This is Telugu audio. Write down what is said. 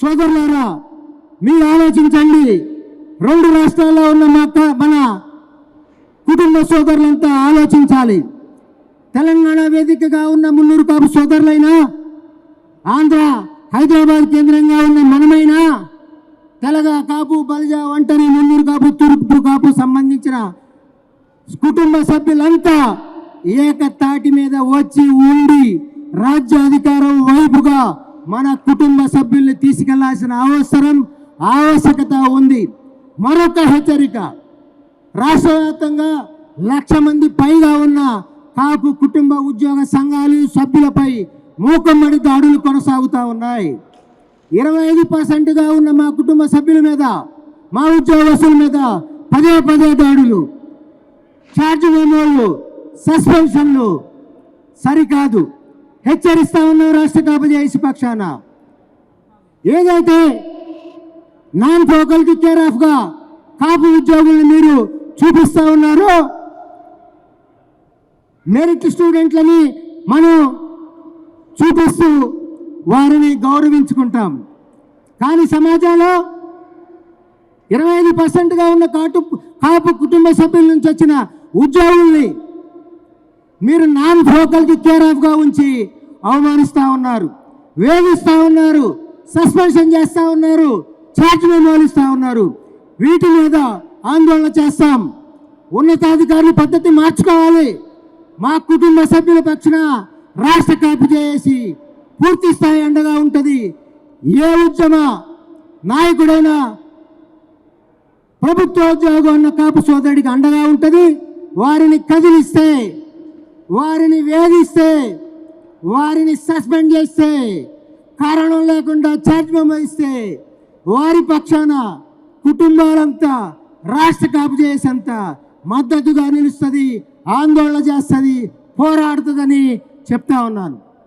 సోదరులారా మీరు ఆలోచించండి. రెండు రాష్ట్రాల్లో ఉన్న మా మన కుటుంబ సోదరులంతా ఆలోచించాలి. తెలంగాణ వేదికగా ఉన్న మున్నూరు కాపు సోదరులైనా ఆంధ్ర హైదరాబాద్ కేంద్రంగా ఉన్న మనమైనా తెలగ కాపు బలిజ ఒంటరి మున్నూరు కాపు తూర్పు కాపు సంబంధించిన కుటుంబ సభ్యులంతా ఏకతాటి మీద వచ్చి ఉండి రాజ్యాధికారం వైపుగా మన కుటుంబ సభ్యుల్ని తీసుకెళ్ళాల్సిన అవసరం ఆవశ్యకత ఉంది. మరొక హెచ్చరిక రాష్ట్ర వ్యాప్తంగా లక్ష మంది పైగా ఉన్న కాపు కుటుంబ ఉద్యోగ సంఘాలు సభ్యులపై మూకమ్మడి దాడులు కొనసాగుతూ ఉన్నాయి. ఇరవై ఐదు పర్సెంట్గా ఉన్న మా కుటుంబ సభ్యుల మీద మా ఉద్యోగస్తుల మీద పదే పదే దాడులు. ఛార్జ్ మెమోలు సస్పెన్షన్లు సరికాదు. హెచ్చరిస్తా ఉన్నాం రాష్ట్ర కాపజేసి పక్షాన. ఏదైతే నాన్ ఫోకల్కి కేర్ ఆఫ్గా కాపు ఉద్యోగుల్ని మీరు చూపిస్తూ ఉన్నారో మెరిట్ స్టూడెంట్లని మనం చూపిస్తూ వారిని గౌరవించుకుంటాం. కానీ సమాజంలో ఇరవై ఐదు పర్సెంట్గా ఉన్న కాటు కాపు కుటుంబ సభ్యుల నుంచి వచ్చిన ఉద్యోగుల్ని మీరు నాన్ ఫోకల్కి కేర్ ఆఫ్గా ఉంచి అవమానిస్తూ ఉన్నారు వేధిస్తూ ఉన్నారు సస్పెన్షన్ చేస్తూ ఉన్నారు ఛార్జ్ మెమోలు ఉన్నారు. వీటి మీద ఆందోళన చేస్తాం. ఉన్నతాధికారుల పద్ధతి మార్చుకోవాలి. మా కుటుంబ సభ్యుల పక్షాన రాష్ట్ర కాపు చేసి పూర్తి స్థాయి అండగా ఉంటుంది. ఏ ఉద్యమ నాయకుడైనా ప్రభుత్వ ఉద్యోగం ఉన్న కాపు సోదరుడికి అండగా ఉంటుంది. వారిని కదిలిస్తే వారిని వేధిస్తే వారిని సస్పెండ్ చేస్తే కారణం లేకుండా ఛార్జ్ ఇస్తే వారి పక్షాన కుటుంబాలంతా రాష్ట్ర కాపు చేసేంత మద్దతుగా నిలుస్తుంది ఆందోళన చేస్తుంది పోరాడుతుందని చెప్తా ఉన్నాను.